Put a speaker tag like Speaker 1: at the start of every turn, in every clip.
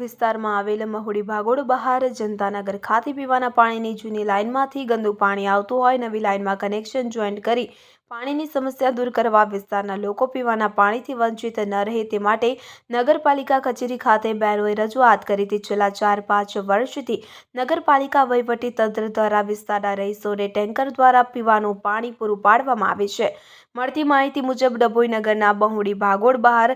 Speaker 1: વિસ્તારમાં આવેલ મહુડી ભાગોળ બહાર જનતાનગર ખાતે પીવાના પાણીની જૂની લાઇનમાંથી ગંદુ પાણી આવતું હોય નવી લાઇનમાં કનેક્શન જોઈન્ટ કરી પાણીની સમસ્યા દૂર કરવા વિસ્તારના લોકો પીવાના પાણીથી વંચિત ન રહે તે માટે નગરપાલિકા કચેરી ખાતે બેરોએ રજૂઆત કરી હતી. છેલ્લા ચાર પાંચ વર્ષથી નગરપાલિકા વહીવટી તંત્ર દ્વારા વિસ્તારના રહીશોને ટેન્કર દ્વારા પીવાનું પાણી પૂરું પાડવામાં આવે છે. મળતી માહિતી મુજબ ડભોઈ નગરના બહુડી ભાગોળ બહાર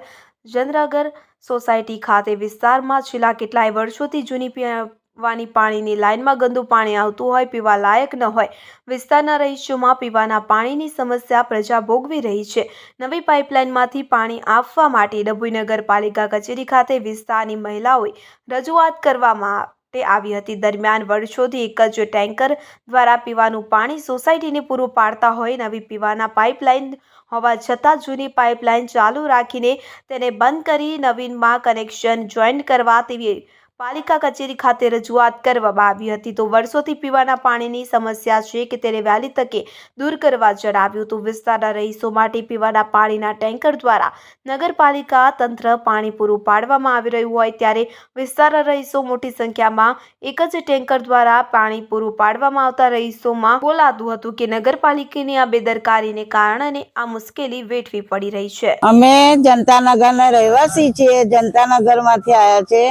Speaker 1: જનરાગર સોસાયટી ખાતે વિસ્તારમાં છેલ્લા કેટલાય વર્ષોથી જૂની પીવાની પાણીની લાઇનમાં ગંદુ પાણી આવતું હોય, પીવા લાયક ન હોય. વિસ્તારના રહીશોમાં પીવાના પાણીની સમસ્યા પ્રજા ભોગવી રહી છે. નવી પાઇપલાઇનમાંથી પાણી આપવા માટે ડભોઈ નગરપાલિકા કચેરી ખાતે વિસ્તારની મહિલાઓએ રજૂઆત કરવામાં માટે આવી હતી. દરમિયાન વર્ષોથી એક જ ટેન્કર દ્વારા પીવાનું પાણી સોસાયટીને પૂરું પાડતા હોય નવી પીવાના પાઇપલાઇન હોવા છતાં જૂની પાઇપલાઇન ચાલુ રાખીને તેને બંધ કરી નવીનમાં કનેક્શન જોઈન્ટ કરવા તેવી પાલિકા કચેરી ખાતે રજૂઆત કરવામાં આવી હતી. તો વર્ષોથી પીવાના પાણીની સમસ્યા છે કે તેને વહેલી તકે દૂર કરવા જણાવ્યું હતું. વિસ્તારના રહીશો માટે પીવાના પાણીના ટેન્કર દ્વારા નગરપાલિકા તંત્ર પાણી પૂરું પાડવામાં આવી રહ્યું હોય ત્યારે વિસ્તારના રહીશો મોટી સંખ્યામાં એક જ ટેન્કર દ્વારા પાણી પૂરું પાડવામાં આવતા રહીશોમાં બોલાતું હતું કે નગરપાલિકાની આ બેદરકારીને કારણે આ મુશ્કેલી વેઠવી પડી રહી છે.
Speaker 2: અમે જનતાનગરના રહેવાસી છીએ. જનતાનગરમાંથી આવ્યા છે.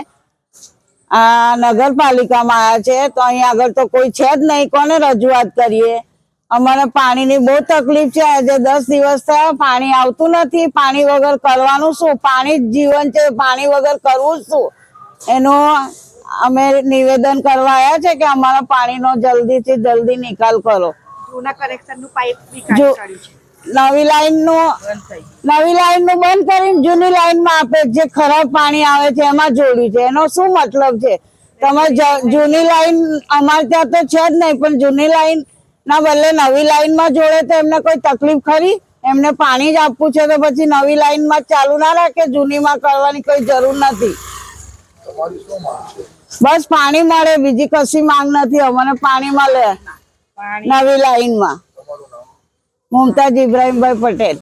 Speaker 2: આ નગરપાલિકામાં આવ્યા છે તો અહીંયા આગળ તો કોઈ છે જ નહીં. કોને રજૂઆત કરીએ? અમારે પાણીની બહુ તકલીફ છે. આજે દસ દિવસ થયા પાણી આવતું નથી. પાણી વગર કરવાનું શું? પાણી જ જીવન છે. પાણી વગર કરવું શું? એનું અમે નિવેદન કરવા આવ્યા છે કે અમારા પાણીનો જલ્દીથી જલ્દી નિકાલ કરો.
Speaker 3: જૂના કનેક્શનનું પાઇપ બી કાઢી છે.
Speaker 2: નવી લાઈનનું નવી લાઈનનું બંધ કરીને જૂની લાઈનમાં આપે જે ખરાબ પાણી આવે છે એમાં જોડ્યું છે. એનો શું મતલબ છે? તમે જૂની લાઈન અમારે ત્યાં તો છે જ નહીં પણ જૂની લાઈન ના બદલે નવી લાઈનમાં જોડે તો એમને કોઈ તકલીફ ખરી? એમને પાણી જ આપવું છે તો પછી નવી લાઈનમાં ચાલુ ના રાખે? જૂની માં કરવાની કોઈ જરૂર નથી. બસ પાણી મળે બીજી કશી માંગ નથી. અમને પાણી મળે નવી લાઈનમાં મુમતાજ ઇબ્રાહીમભાઈ પટેલ.